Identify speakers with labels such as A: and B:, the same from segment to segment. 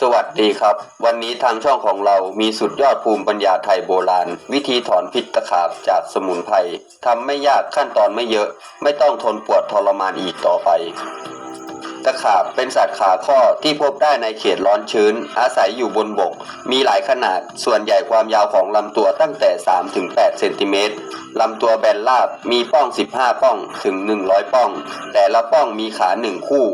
A: สวัสดีครับ วันนี้ทางช่องของเรามีสุดยอดภูมิปัญญาไทยโบราณ วิธีถอนพิษตะขาบจากสมุนไพรทำไม่ยากขั้นตอนไม่เยอะ ไม่ต้องทนปวดทรมานอีกต่อไป ตะขาบเป็นสัตว์ขาข้อที่พบได้ในเขตร้อนชื้น อาศัยอยู่บนบก มีหลายขนาด ส่วนใหญ่ความยาวของลำตัวตั้งแต่ 3-8เซนติเมตรลำตัวแบนราบมีป้อง 15 ป้องถึง 100 ป้อง แต่ละป้องมีขาหนึ่งคู่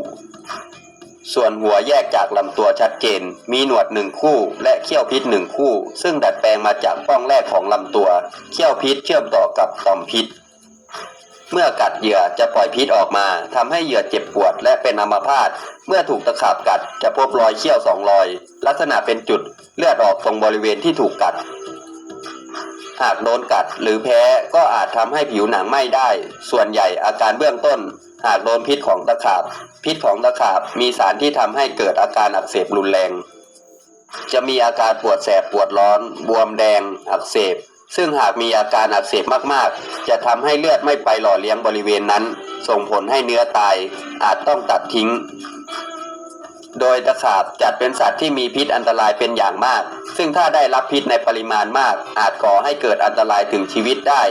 A: ส่วนหัวแยกจากลำตัวชัดเจน มีหนวดหนึ่งคู่ และเขี้ยวพิษหนึ่งคู่ ซึ่งดัดแปลงมาจากป้องแรกของลำตัว เขี้ยวพิษเชื่อมต่อกับต่อมพิษ เมื่อกัดเหยื่อจะปล่อยพิษออกมาทำให้เหยื่อเจ็บปวดและเป็นอัมพาต เมื่อถูกตะขาบกัดจะพบรอยเขี้ยวสองรอย ลักษณะเป็นจุดเลือดออกตรงบริเวณที่ถูกกัด หากโดนกัดหรือแพ้ก็อาจทำให้ผิวหนังไหม้ได้ ส่วนใหญ่อาการเบื้องต้น หากโดนพิษของตะขาบ พิษของตะขาบมีสารที่ทำให้เกิดอาการอักเสบรุนแรง จะมีอาการปวดแสบปวดร้อน บวมแดง อักเสบ ซึ่งหากมีอาการอักเสบมากๆ จะทำให้เลือดไม่ไปหล่อเลี้ยงบริเวณนั้น ส่งผลให้เนื้อตายอาจต้องตัดทิ้ง โดยตะขาบจัดเป็นสัตว์ที่มีพิษอันตรายเป็นอย่างมาก ซึ่งถ้าได้รับพิษในปริมาณมาก อาจก่อให้เกิดอันตรายถึงชีวิตได้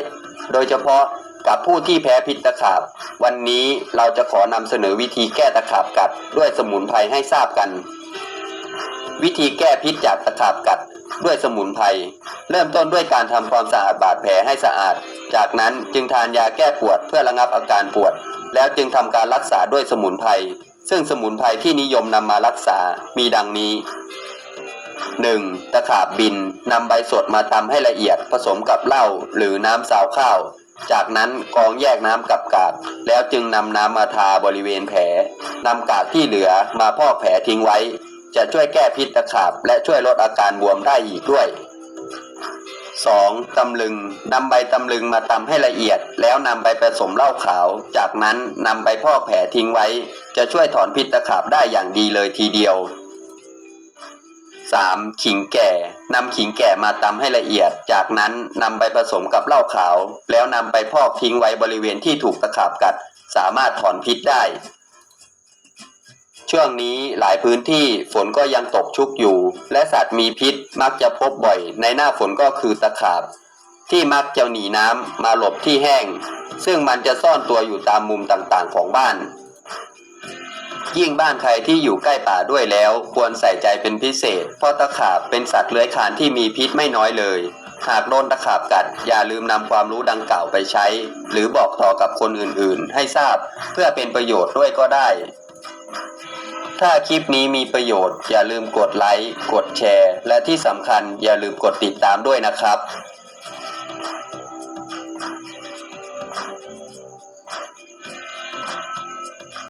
A: โดยเฉพาะกับผู้ที่แพ้พิษตะขาบ วันนี้เราจะขอนำเสนอวิธีแก้ตะขาบกัดด้วยสมุนไพรให้ทราบกัน วิธีแก้พิษจากตะขาบกัดด้วยสมุนไพรเริ่มต้นด้วยการทำความสะอาดบาดแผลให้สะอาด จากนั้นจึงทานยาแก้ปวดเพื่อระงับอาการปวด แล้วจึงทำการรักษาด้วยสมุนไพร ซึ่งสมุนไพรที่นิยมนำมารักษามีดังนี้ 1. ตะขาบบินนำใบสดมาตำให้ละเอียดผสมกับเหล้าหรือน้ำสาวข้าว จากนั้นกองแยกน้ำกับกาก แล้วจึงนำน้ำมาทาบริเวณแผลนำกากที่เหลือมาพอกแผลทิ้งไว้ จะช่วยแก้พิษตะขาบและช่วยลดอาการบวมได้อีกด้วย 2. ตำลึงนำใบตำลึงมาตำให้ละเอียด แล้วนำไปผสมเหล้าขาว จากนั้นนำไปพอกแผลทิ้งไว้ จะช่วยถอนพิษตะขาบได้อย่างดีเลยทีเดียว 3. ขิงแก่นำขิงแก่มาตำให้ละเอียด จากนั้นนำไปผสมกับเหล้าขาว แล้วนำไปพอกทิ้งไว้บริเวณที่ถูกตะขาบกัด สามารถถอนพิษได้ ช่วงนี้หลายพื้นที่ฝนก็ยังตกชุกอยู่ และสัตว์มีพิษมักจะพบบ่อย ในหน้าฝนก็คือตะขาบ ที่มักจะหนีน้ำมาหลบที่แห้ง ซึ่งมันจะซ่อนตัวอยู่ตามมุมต่างๆของบ้าน ยิ่งบ้านใครที่อยู่ใกล้ป่าด้วยแล้ว ควรใส่ใจเป็นพิเศษ เพราะตะขาบเป็นสัตว์เลื้อยคลานที่มีพิษไม่น้อยเลยหากโดนตะขาบกัด อย่าลืมนำความรู้ดังกล่าวไปใช้ หรือบอกต่อกับคนอื่นๆ ให้ทราบเพื่อเป็นประโยชน์ด้วยก็ได้ ถ้าคลิปนี้มีประโยชน์ อย่าลืมกดไลค์ กดแชร์ และที่สำคัญอย่าลืมกดติดตามด้วยนะครับ